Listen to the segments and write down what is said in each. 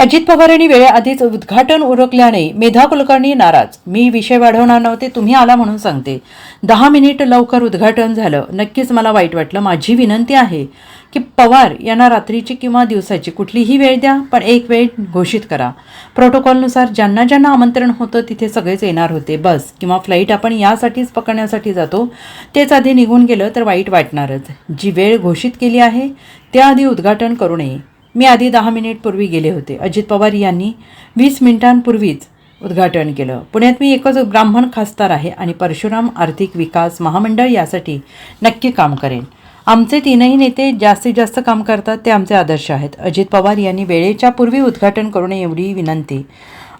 अजित पवार यांनी वेळेआधीच उद्घाटन उरकल्याने मेधा कुलकर्णी नाराज. मी विषय वाढवणार नव्हते तुम्ही आला म्हणून सांगते. दहा मिनिट लवकर उद्घाटन झालं. नक्कीच मला वाईट वाटलं. माझी विनंती आहे की पवार यांना रात्रीची किंवा दिवसाची कुठलीही वेळ द्या पण एक वेळ घोषित करा. प्रोटोकॉलनुसार ज्यांना ज्यांना आमंत्रण होतं तिथे सगळेच येणार होते. बस किंवा फ्लाईट आपण यासाठीच पकडण्यासाठी जातो तेच आधी निघून गेलं तर वाईट वाटणारच. जी वेळ घोषित केली आहे त्याआधी उद्घाटन करू नये. मी आधी दहा मिनिट पूर्वी गेले होते. अजित पवार यांनी वीस मिनिटांपूर्वीच उद्घाटन केलं. पुण्यात मी एकच ब्राह्मण खासदार आहे आणि परशुराम आर्थिक विकास महामंडळ यासाठी नक्की काम करेन. आमचे तीनही नेते जास्तीत जास्त काम करतात ते आमचे आदर्श आहेत. अजित पवार यांनी वेळेच्या पूर्वी उद्घाटन करू नये एवढी विनंती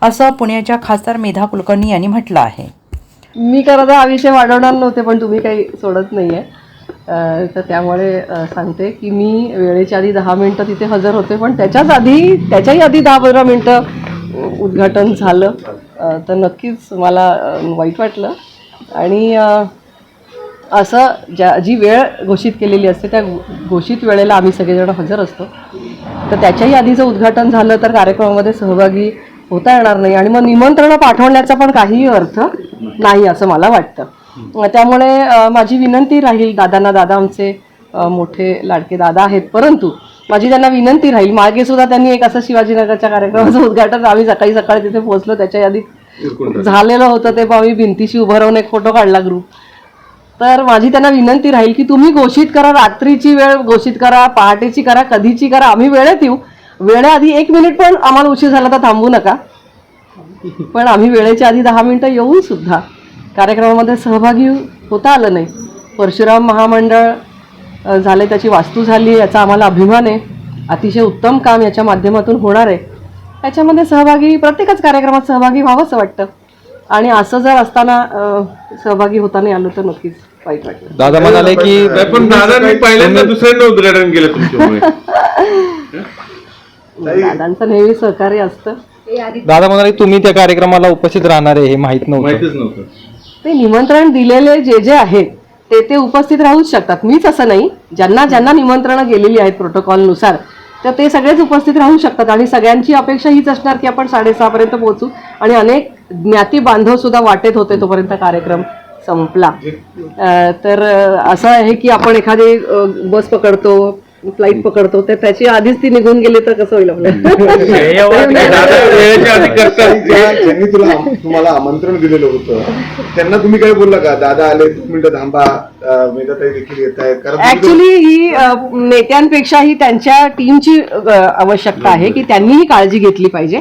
असं पुण्याच्या खासदार मेधा कुलकर्णी यांनी म्हटलं आहे. मी करत हा विषय वाढवणार नव्हते पण तुम्ही काही सोडत नाही आहे तर त्यामुळे सांगते की मी वेळेच्या आधी दहा मिनटं तिथे हजर होते पण त्याच्याच आधी त्याच्याही आधी दहा पंधरा मिनटं उद्घाटन झालं. तर नक्कीच मला वाईट वाटलं. आणि असं ज्या जी वेळ घोषित केलेली असते त्या घोषित वेळेला आम्ही सगळेजण हजर असतो. तर त्याच्याही आधीचं उद्घाटन झालं तर कार्यक्रमामध्ये सहभागी होता येणार नाही. आणि मग निमंत्रणं पाठवण्याचा पण काहीही अर्थ नाही असं मला वाटतं. त्यामुळे माझी विनंती राहील दादांना. दादा आमचे मोठे लाडके दादा आहेत. परंतु माझी त्यांना विनंती राहील. मागे सुद्धा त्यांनी एक असं शिवाजीनगरच्या कार्यक्रमाचं उद्घाटन आम्ही सकाळी सकाळी तिथे पोहोचलो. त्याच्या आधी झालेलं होतं ते. आम्ही भिंतीशी उभं राहून एक फोटो काढला ग्रुप तर माझी त्यांना विनंती राहील की तुम्ही घोषित करा रात्रीची वेळ घोषित करा पहाटेची करा कधीची करा. आम्ही वेळेत येऊ. वेळेआधी एक मिनिट पण आम्हाला उशीर झाला तर थांबू नका. पण आम्ही वेळेच्या आधी दहा मिनिटं येऊन सुद्धा कार्यक्रमामध्ये सहभागी होता आलं नाही. परशुराम महामंडळ झाले त्याची वास्तू झाली याचा आम्हाला अभिमान आहे. अतिशय उत्तम काम याच्या माध्यमातून होणार आहे. याच्यामध्ये सहभागी प्रत्येकच कार्यक्रमात सहभागी व्हावंसं वाटतं. आणि असं जर असताना सहभागी होता नाही आलं तर नक्कीच वाईट वाटतं दादा म्हणाले की पण दादांनी पहिल्यांदा दुसऱ्यांदा उद्घाटन केलं तुमच्यामुळे. दादांचं नेहमी सहकार्य असतं. दादा म्हणाले तुम्ही त्या कार्यक्रमाला उपस्थित राहणार आहे हे माहीत नव्हतं. माहितीच नव्हतं. ते निमंत्रण दिलेले जे जे आहेत ते ते उपस्थित राहूच शकतात. मीच असं नाही. ज्यांना ज्यांना निमंत्रणं गेलेली आहेत प्रोटोकॉलनुसार तर ते सगळेच उपस्थित राहू शकतात. आणि सगळ्यांची अपेक्षा हीच असणार की आपण साडेसहापर्यंत पोहोचू आणि अनेक ज्ञाती बांधव सुद्धा वाटेत होते तोपर्यंत कार्यक्रम संपला. तर असं आहे की आपण एखादी बस पकडतो फ्लाईट पकडतो. तर त्याची आधीच ती निघून गेली तर कसं होईल ज्यांनी तुला तुम्हाला आमंत्रण दिलेलं होतं त्यांना तुम्ही काय बोलला का? दादा आले दोन मिनिटं थांबा. अं, मेधाताई देखील येत आहेत. कारण तुम्ही ऍक्च्युली ही अ, नेत्यांपेक्षा ही त्यांच्या टीमची अ, आवश्यकता आहे की त्यांनी ही काळजी घेतली पाहिजे.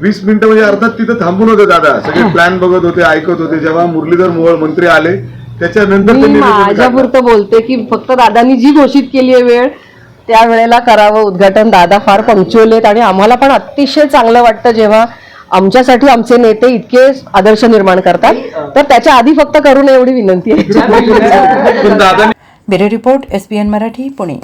वीस मिनिटं म्हणजे अर्थात तिथं थांबून होते दादा. सगळे प्लॅन बघत होते ऐकत होते. जेव्हा मुरलीधर मोहोळ मंत्री आले त्याच्यानंतर मी त्यांनी माझ्या पुरतं बोलते की फक्त दादांनी जी घोषित केली आहे वेळ त्या वेळेला करावं उद्घाटन. दादा फार पंक्च्युअल आहेत आणि आम्हाला पण अतिशय चांगलं वाटतं जेव्हा आमच्यासाठी आमचे नेते इतके आदर्श निर्माण करतात. तर त्याच्या आधी फक्त करू नये एवढी विनंती आहे. Bureau report S B N Marathi Pune.